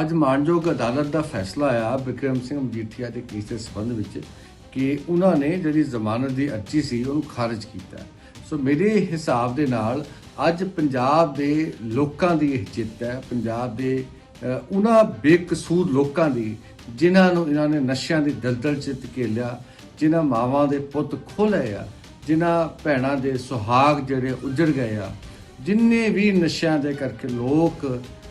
ਅੱਜ ਮਾਨਯੋਗ ਅਦਾਲਤ ਦਾ ਫੈਸਲਾ ਆਇਆ ਵਿਕਰਮ ਸਿੰਘ ਮਜੀਠੀਆ ਦੇ ਕੇਸ ਦੇ ਸੰਬੰਧ ਵਿੱਚ ਕਿ ਉਹਨਾਂ ਨੇ ਜਿਹੜੀ ਜ਼ਮਾਨਤ ਦੀ ਅਰਜ਼ੀ ਸੀ ਉਹਨੂੰ ਖਾਰਜ ਕੀਤਾ। ਸੋ ਮੇਰੇ ਹਿਸਾਬ ਦੇ ਨਾਲ ਅੱਜ ਪੰਜਾਬ ਦੇ ਲੋਕਾਂ ਦੀ ਇਹ ਜਿੱਤ ਹੈ। ਪੰਜਾਬ ਦੇ ਉਹਨਾਂ ਬੇਕਸੂਰ ਲੋਕਾਂ ਦੀ ਜਿਨ੍ਹਾਂ ਨੂੰ ਇਹਨਾਂ ਨੇ ਨਸ਼ਿਆਂ ਦੀ ਦਲਦਲ 'ਚ ਧਕੇਲਿਆ, ਜਿਨ੍ਹਾਂ ਮਾਵਾਂ ਦੇ ਪੁੱਤ ਖੋਲੇ ਆ, ਜਿਨ੍ਹਾਂ ਭੈਣਾਂ ਦੇ ਸੁਹਾਗ ਜਿਹੜੇ ਉਜੜ ਗਏ ਆ ਜਿੰਨੇ ਵੀ ਨਸ਼ਿਆਂ ਦੇ ਕਰਕੇ ਲੋਕ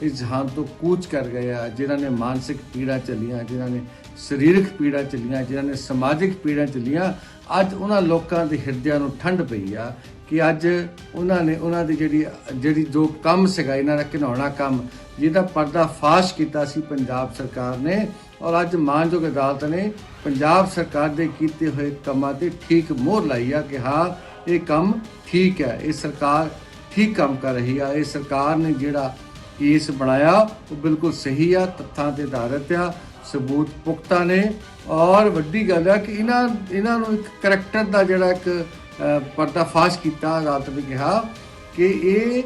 ਇਸ ਜਹਾਨ ਤੋਂ ਕੂਚ ਕਰ ਗਏ ਆ, ਜਿਨ੍ਹਾਂ ਨੇ ਮਾਨਸਿਕ ਪੀੜਾ ਚੱਲੀਆਂ ਜਿਨ੍ਹਾਂ ਨੇ ਸਰੀਰਕ ਪੀੜਾ ਚੱਲੀਆਂ ਜਿਨ੍ਹਾਂ ਨੇ ਸਮਾਜਿਕ ਪੀੜਾ ਚੱਲੀਆਂ ਅੱਜ ਉਹਨਾਂ ਲੋਕਾਂ ਦੇ ਹਿਰਦਿਆਂ ਨੂੰ ਠੰਡ ਪਈ ਆ ਕਿ ਅੱਜ ਉਹਨਾਂ ਨੇ ਉਹਨਾਂ ਦੀ ਜਿਹੜੀ ਜਿਹੜੀ ਜੋ ਕੰਮ ਸੀਗਾ, ਇਹਨਾਂ ਦਾ ਘਿਨਾਉਣਾ ਕੰਮ, ਜਿਹਦਾ ਪਰਦਾ ਫਾਸ਼ ਕੀਤਾ ਸੀ ਪੰਜਾਬ ਸਰਕਾਰ ਨੇ, ਔਰ ਅੱਜ ਮਾਨਯੋਗ ਅਦਾਲਤ ਨੇ ਪੰਜਾਬ ਸਰਕਾਰ ਦੇ ਕੀਤੇ ਹੋਏ ਕੰਮਾਂ ਤੇ ਠੀਕ ਮੋਹਰ ਲਾਈ ਆ ਕਿ ਹਾਂ, ਇਹ ਕੰਮ ਠੀਕ ਹੈ, ਇਹ ਸਰਕਾਰ ਠੀਕ ਕੰਮ ਕਰ ਰਹੀ ਆ। ਇਹ ਸਰਕਾਰ ਨੇ ਜਿਹੜਾ ਕੇਸ ਬਣਾਇਆ, ਉਹ ਬਿਲਕੁਲ ਸਹੀ ਆ, ਤੱਥਾਂ ਤੇ ਆਧਾਰਿਤ ਆ, ਸਬੂਤ ਪੁਖਤਾ ਨੇ। ਔਰ ਵੱਡੀ ਗੱਲ ਆ ਕਿ ਇਹਨਾਂ ਇਹਨਾਂ ਨੂੰ ਇੱਕ ਕਰੈਕਟਰ ਦਾ ਜਿਹੜਾ ਇੱਕ ਪਰਦਾਫਾਸ਼ ਕੀਤਾ, ਅਦਾਲਤ ਨੇ ਕਿਹਾ ਕਿ ਇਹ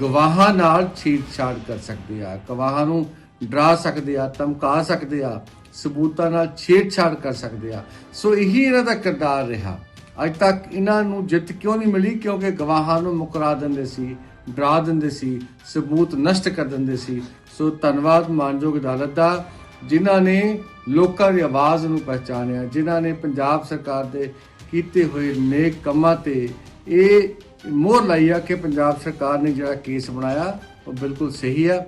ਗਵਾਹਾਂ ਨਾਲ ਛੇੜਛਾੜ ਕਰ ਸਕਦੇ ਆ। ਗਵਾਹਾਂ ਨੂੰ ਡਰਾ ਸਕਦੇ ਆ, ਧਮਕਾ ਸਕਦੇ ਆ, ਸਬੂਤਾਂ ਨਾਲ ਛੇੜਛਾੜ ਕਰ ਸਕਦੇ ਆ। ਸੋ ਇਹੀ ਇਹਨਾਂ ਦਾ ਕਿਰਦਾਰ ਰਿਹਾ। ਅੱਜ ਤੱਕ ਇਹਨਾਂ ਨੂੰ ਜਿੱਤ ਕਿਉਂ ਨਹੀਂ ਮਿਲੀ? ਕਿਉਂਕਿ ਗਵਾਹਾਂ ਨੂੰ ਮੁਕਰਾ ਦਿੰਦੇ ਸੀ, ਡਰਾ ਦਿੰਦੇ ਸੀ, ਸਬੂਤ ਨਸ਼ਟ ਕਰ ਦਿੰਦੇ ਸੀ। ਸੋ ਧੰਨਵਾਦ ਮਾਨਯੋਗ ਅਦਾਲਤ ਦਾ, ਜਿਨ੍ਹਾਂ ਨੇ ਲੋਕਾਂ ਦੀ ਆਵਾਜ਼ ਨੂੰ ਪਹਿਚਾਨਿਆ, ਜਿਨ੍ਹਾਂ ਨੇ ਪੰਜਾਬ ਸਰਕਾਰ ਦੇ ਕੀਤੇ ਹੋਏ ਨੇਕ ਕੰਮਾਂ ਤੇ ਇਹ ਮੋਹਰ ਲਾਈ ਆ ਕਿ ਪੰਜਾਬ ਸਰਕਾਰ ਨੇ ਜਿਹੜਾ ਕੇਸ ਬਣਾਇਆ, ਉਹ ਬਿਲਕੁਲ ਸਹੀ ਆ।